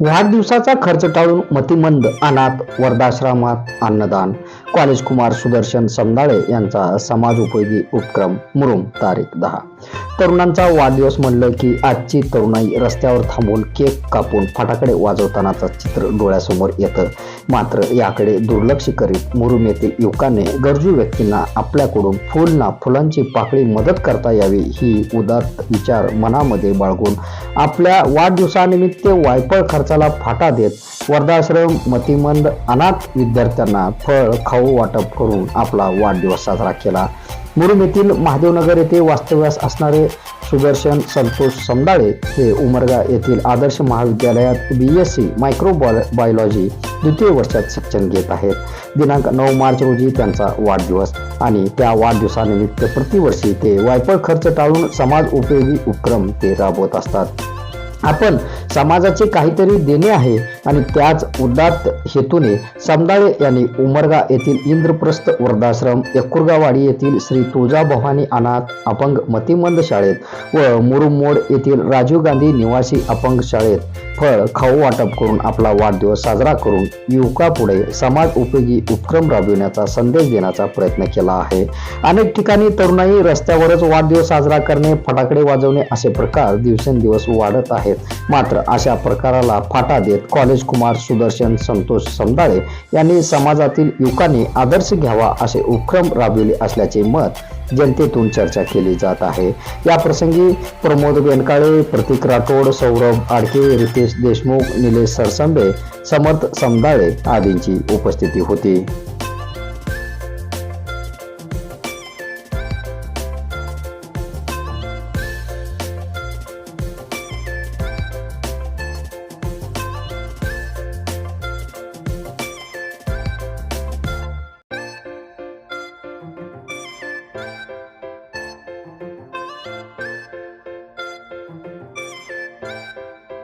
वाढदिवसाचा खर्च टाळून मतिमंद अनाथ वर्धाश्रमात अन्नदान. कॉलेज कुमार सुदर्शन समदाळे यांचा समाज उपयोगी उपक्रम मुरुम तारीख दहा. तरुणांचा वाढदिवस म्हणलं की आजची तरुणाई रस्त्यावर थांबून केक कापून फटाकडे वाजवतानाचं चित्र डोळ्यासमोर येतं. मात्र याकडे दुर्लक्ष करीत मुरुम येथील युवकाने गरजू व्यक्तींना आपल्याकडून फुल ना फुलांची पाकळी मदत करता यावी ही उदात्त विचार मनामध्ये बाळगून आपल्या वाढदिवसानिमित्त वायपळ खर्चाला फाटा देत वर्धाश्रम मतिमंद अनाथ विद्यार्थ्यांना फळ खाऊ वाटप करून आपला वाढदिवस साजरा केला. मुरुम येथील महादेवनगर येथे वास्तव्यास असणारे सुदर्शन संतोष समदाळे हे उमरगा येथील आदर्श महाविद्यालयात B S C microbiology द्वितीय वर्षात शिक्षण घेत आहेत. दिनांक नऊ मार्च रोजी त्यांचा वाढदिवस आणि त्या वाढदिवसानिमित्त प्रतिवर्षी ते वायफळ खर्च टाळून समाज उपयोगी उपक्रम ते राबवत असतात. आपण समाजाचे काहीतरी देणे आहे आणि त्याच उदात्त हेतूने समदाळे यांनी उमरगा येथील इंद्रप्रस्थ वृद्धाश्रम एकुरगावाडी येथील श्री तुळजाभवानी अनाथ अपंग मतिमंद शाळेत व मुरुमोड येथील राजीव गांधी निवासी अपंग शाळेत फळ खाऊ वाटप करून आपला वाढदिवस साजरा करून युवकापुढे समाज उपयोगी उपक्रम राबविण्याचा संदेश देण्याचा प्रयत्न केला आहे. अनेक ठिकाणी तरुणाई रस्त्यावरच वाढदिवस साजरा करणे फटाकडे वाजवणे असे प्रकार दिवसेंदिवस वाढत आहेत मात्र अशा प्रकाराला फाटा देत कॉलेज कुमार सुदर्शन संतोष समदाळे यांनी समाजातील युवकांनी आदर्श घ्यावा असे उपक्रम राबविले असल्याचे मत जनतेतून चर्चा केली जात आहे. या प्रसंगी प्रमोद बेनकाळे प्रतीक राठोड सौरभ आडके रितेश देशमुख निलेश सरसंबे समर्थ समदाळे आदींची उपस्थिती होती.